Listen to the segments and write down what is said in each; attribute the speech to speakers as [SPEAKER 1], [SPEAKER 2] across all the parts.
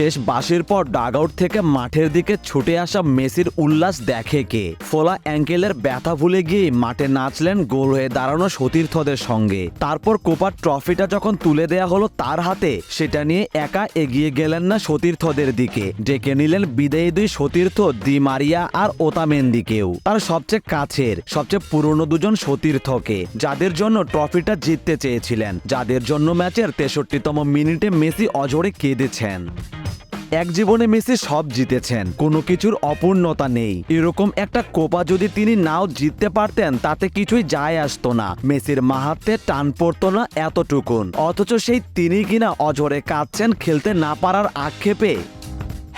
[SPEAKER 1] শেষ বাসির পর ডাগআউট থেকে মাঠের দিকে ছুটে আসা মেসির উল্লাস দেখে কে? ফোলা অ্যাঙ্কেলের ব্যথা ভুলে গিয়ে মাঠে নাচলেন গোল হয়ে দাঁড়ানো সতীর্থদের সঙ্গে। তারপর কোপার ট্রফিটা যখন তুলে দেয়া হলো তার হাতে, সেটা নিয়ে একা এগিয়ে গেলেন না সতীর্থদের দিকে। ডেকে নিলেন বিদায়ী দুই সতীর্থ দি মারিয়া আর ওতামেন্দিকেও। তার সবচেয়ে কাছের, সবচেয়ে পুরনো দুজন সতীর্থকে, যাদের জন্য ট্রফিটা জিততে চেয়েছিলেন, যাদের জন্য ম্যাচের তেষট্টিতম মিনিটে মেসি অজরে কেঁদেছেন। এক জীবনে মেসি সব জিতেছেন, কোনো কিছুর অপূর্ণতা নেই। এরকম একটা কোপা যদি তিনি নাও জিততে পারতেন, তাতে কিছুই যায় আসতো না। মেসির মাহাত্মে টান পড়তো না এতটুকুন। অথচ সেই তিনি কিনা অজরে কাঁদছেন খেলতে না পারার আক্ষেপে।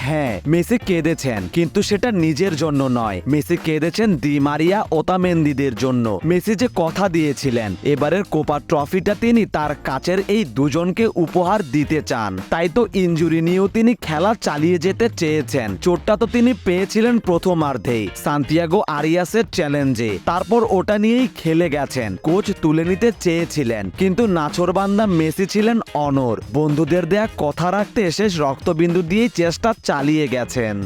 [SPEAKER 1] হ্যাঁ মেসি কেঁদেছেন, কিন্তু সেটা নিজের জন্য নয়। মেসি কেঁদেছেন দি মারিয়া ওতামেন্দিদের জন্য। মেসি যে কথা দিয়েছিলেন, এবারের কোপা ট্রফিটা তিনি তার কাছের এই দুজনকে উপহার দিতে চান। তাই তো ইঞ্জুরি নিয়েও তিনি খেলা চালিয়ে যেতে চেয়েছেন। চোটটা তো তিনি পেয়েছিলেন প্রথমার্ধেই, সান্তিয়াগো আরিয়াসের চ্যালেঞ্জে। তারপর ওটা নিয়েই খেলে গেছেন, কোচ তুলে নিতে চেয়েছিলেন। কিন্তু নাছরবান্দা মেসি ছিলেন অনর বন্ধুদের দেয়া কথা রাখতে শেষ রক্তবিন্দু দিয়েই চেষ্টা চালিয়ে গেছেন।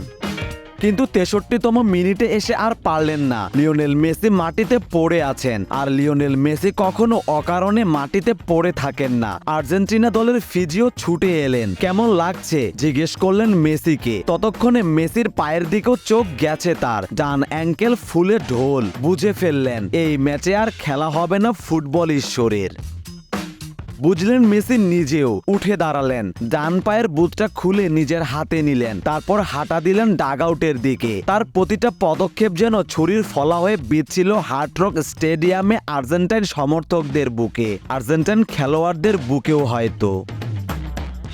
[SPEAKER 1] কিন্তু তেষট্টিতম মিনিটে এসে আর পারলেন না। লিওনেল মেসি মাটিতে পড়ে আছেন। আর লিওনেল মেসি কখনো অকারণে মাটিতে পড়ে থাকেন না। আর্জেন্টিনা দলের ফিজিও ছুটে এলেন। কেমন লাগছে? জিজ্ঞেস করলেন মেসিকে। ততক্ষণে মেসির পায়ের দিকেও চোখ গেছে তার। ডান অ্যাঙ্কেল ফুলে ঢোল। বুঝে ফেললেন, এই ম্যাচে আর খেলা হবে না ফুটবল ঈশ্বরের। বুঝলেন মেসি নিজেও উঠে দাঁড়ালেন, ডান পায়ের বুথটা খুলে নিজের হাতে নিলেন, তারপর হাঁটা দিলেন ডাগআউটের দিকে। তার প্রতিটা পদক্ষেপ যেন ছুরির ফলা হয়ে বিচ্ছিল হার্টরক স্টেডিয়ামে আর্জেন্টাইন সমর্থকদের বুকে, আর্জেন্টাইন খেলোয়াড়দের বুকেও হয়তো।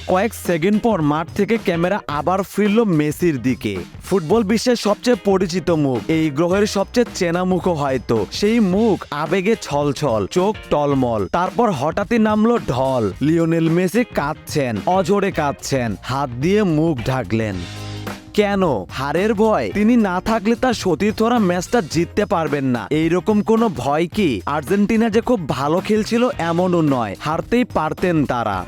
[SPEAKER 1] কয়েক সেকেন্ড পর মাঠ থেকে ক্যামেরা আবার ফিরল মেসির দিকে। ফুটবল বিশ্বের সবচেয়ে পরিচিত মুখ, এই গ্রহের সবচেয়ে চেনা মুখও হয়তো। সেই মুখ আবেগে ছলছল, চোখ টলমল। তারপর হঠাৎই নামলো ঢল। লিওনেল মেসি কাঁদছেন অজোরে কাঁদছেন, হাত দিয়ে মুখ ঢাকলেন। কেন? হারের ভয়? তিনি না থাকলে তার সতীর্থরা ম্যাচটা জিততে পারবেন না। এইরকম কোনো ভয় কি? আর্জেন্টিনা যে খুব ভালো খেলছিল এমনও নয়। হারতেই পারতেন তারা।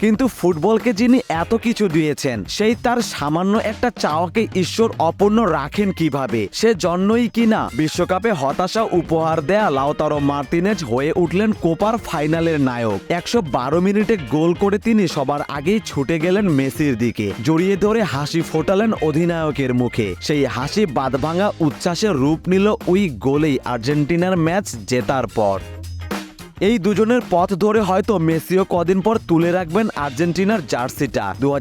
[SPEAKER 1] কিন্তু ফুটবলকে যিনি এত কিছু দিয়েছেন, সেই তার সামান্য একটা চাওয়াকে ঈশ্বর অপূর্ণ রাখেন কীভাবে? সে জন্যই কিনা বিশ্বকাপে হতাশা উপহার দেয়া লাউতারো মার্টিনেজ হয়ে উঠলেন কোপার ফাইনালের নায়ক। একশো বারো মিনিটে গোল করে তিনি সবার আগেই ছুটে গেলেন মেসির দিকে। জড়িয়ে ধরে হাসি ফোটালেন অধিনায়কের মুখে। সেই হাসি বাদভাঙা উচ্ছ্বাসের রূপ নিল ওই গোলেই আর্জেন্টিনার ম্যাচ জেতার পর। এই দুজনের পথ ধরে হয়তো মেসিও কদিন পর তুলে রাখবেন আর্জেন্টিনার জার্সিটা। দু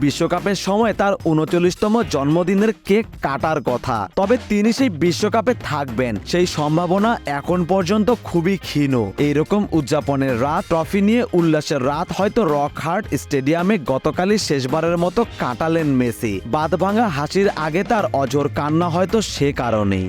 [SPEAKER 1] বিশ্বকাপের সময় তার উনচল্লিশতম জন্মদিনের কেক কাটার কথা। তবে তিনি সেই বিশ্বকাপে থাকবেন। সেই সম্ভাবনা এখন পর্যন্ত খুবই ক্ষীণ। এইরকম উদযাপনের রাত, ট্রফি নিয়ে উল্লাসের রাত হয়তো রকহার্ট স্টেডিয়ামে গতকালই শেষবারের মতো কাটালেন মেসি। বাদভাঙা হাসির আগে তার অজর কান্না হয়তো সে কারণেই।